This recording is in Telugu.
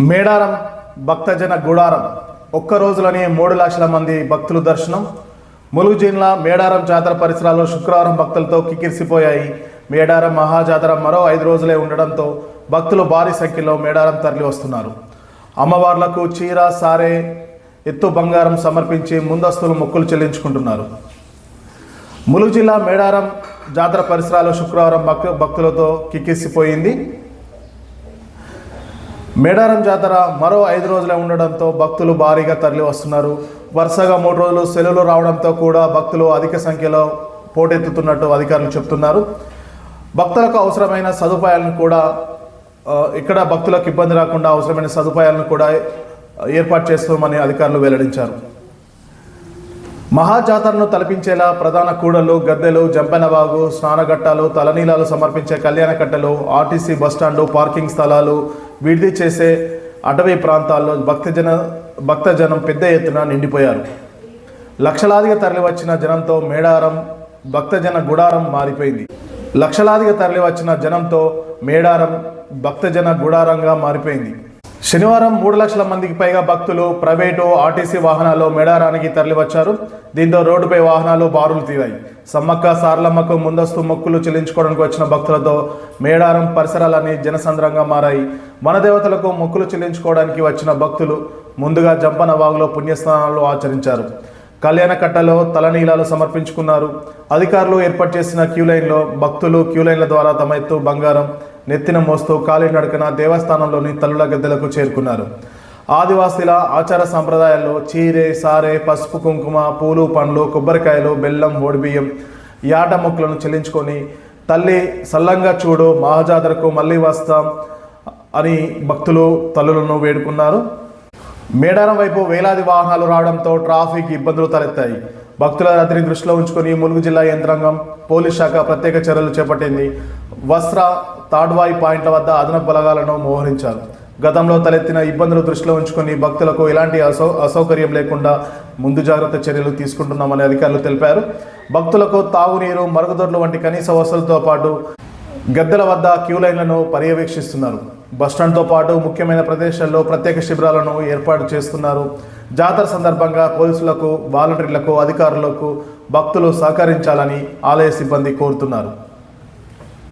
మేడారం భక్తజన గుడారం. ఒక్క రోజులోనే మూడు లక్షల మంది భక్తులు దర్శనం. ములుగు జిల్లా మేడారం జాతర పరిసరాల్లో శుక్రవారం భక్తులతో కిక్కిరిసిపోయాయి. మేడారం మహాజాతర మరో ఐదు రోజులే ఉండడంతో భక్తులు భారీ సంఖ్యలో మేడారం తరలి వస్తున్నారు. అమ్మవార్లకు చీర సారే ఎత్తు బంగారం సమర్పించి ముందస్తులు మొక్కులు చెల్లించుకుంటున్నారు. ములుగు జిల్లా మేడారం జాతర పరిసరాల్లో శుక్రవారం భక్తులతో కిక్కిసిపోయింది మేడారం జాతర మరో ఐదు రోజులే ఉండడంతో భక్తులు భారీగా తరలి వస్తున్నారు. వరుసగా మూడు రోజులు సెలవులు రావడంతో కూడా భక్తులు అధిక సంఖ్యలో పోటెత్తుతున్నట్టు అధికారులు చెప్తున్నారు. భక్తులకు అవసరమైన సదుపాయాలను కూడా ఇక్కడ భక్తులకు ఇబ్బంది రాకుండా అవసరమైన సదుపాయాలను కూడా ఏర్పాటు చేస్తామని అధికారులు వెల్లడించారు. మహాజాతరను తలపించేలా ప్రధాన కూడలు గద్దెలు జంపెనబాగు స్నానఘట్టాలు తలనీలాలు సమర్పించే కళ్యాణకట్టెలు ఆర్టీసీ బస్టాండు పార్కింగ్ స్థలాలు విడిది చేసే అటవీ ప్రాంతాల్లో భక్తజన భక్తజనం పెద్ద ఎత్తున నిండిపోయారు. లక్షలాదిగా తరలివచ్చిన జనంతో మేడారం భక్తజన గుడారం మారిపోయింది. లక్షలాదిగా తరలివచ్చిన జనంతో మేడారం భక్తజన గుడారంగా మారిపోయింది. శనివారం మూడు లక్షల మందికి పైగా భక్తులు ప్రైవేటు ఆర్టీసీ వాహనాల్లో మేడారానికి తరలివచ్చారు. దీంతో రోడ్డుపై వాహనాలు బారులు తీరాయి. సమ్మక్క సారలమ్మకు ముందస్తు మొక్కులు చెల్లించుకోవడానికి వచ్చిన భక్తులతో మేడారం పరిసరాలన్నీ జనసంద్రంగా మారాయి. వనదేవతలకు మొక్కులు చెల్లించుకోవడానికి వచ్చిన భక్తులు ముందుగా జంపన వాగులో పుణ్యస్నానాలు ఆచరించారు. కళ్యాణకట్టలో తలనీలాలు సమర్పించుకున్నారు. అధికారులు ఏర్పాటు చేసిన క్యూ లైన్లో భక్తులు క్యూ లైన్ల ద్వారా తమ ఎత్తు బంగారం నెత్తిన మోస్తూ కాలినడకన దేవస్థానంలోని తల్లుల గద్దెలకు చేరుకున్నారు. ఆదివాసీల ఆచార సంప్రదాయాల్లో చీరే సారే పసుపు కుంకుమ పూలు పండ్లు కొబ్బరికాయలు బెల్లం ఓడిబియ్యం యాట మొక్కలను చెల్లించుకొని తల్లి సల్లంగా చూడు మహాజాతరకు మళ్ళీ వస్తాం అని భక్తులు తల్లులను వేడుకున్నారు. మేడారం వైపు వేలాది వాహనాలు రావడంతో ట్రాఫిక్ ఇబ్బందులు తలెత్తాయి. భక్తుల రద్దీని దృష్టిలో ఉంచుకొని ములుగు జిల్లా యంత్రాంగం పోలీస్ శాఖ ప్రత్యేక చర్యలు చేపట్టింది. వస్త్ర తాడ్వాయి పాయింట్ల వద్ద అదనపు బలగాలను మోహరించారు. గతంలో తలెత్తిన ఇబ్బందులు దృష్టిలో ఉంచుకొని భక్తులకు ఎలాంటి అసౌ అసౌకర్యం లేకుండా ముందు జాగ్రత్త చర్యలు తీసుకుంటున్నామని అధికారులు తెలిపారు. భక్తులకు తాగునీరు మరుగుదొడ్లు వంటి కనీస వసతులతో పాటు గద్దెల వద్ద క్యూ లైన్లను పర్యవేక్షిస్తున్నారు. బస్టాండ్తో పాటు ముఖ్యమైన ప్రదేశాల్లో ప్రత్యేక శిబిరాలను ఏర్పాటు చేస్తున్నారు. జాతర సందర్భంగా పోలీసులకు వాలంటీర్లకు అధికారులకు భక్తులు సహకరించాలని ఆలయ సిబ్బంది కోరుతున్నారు.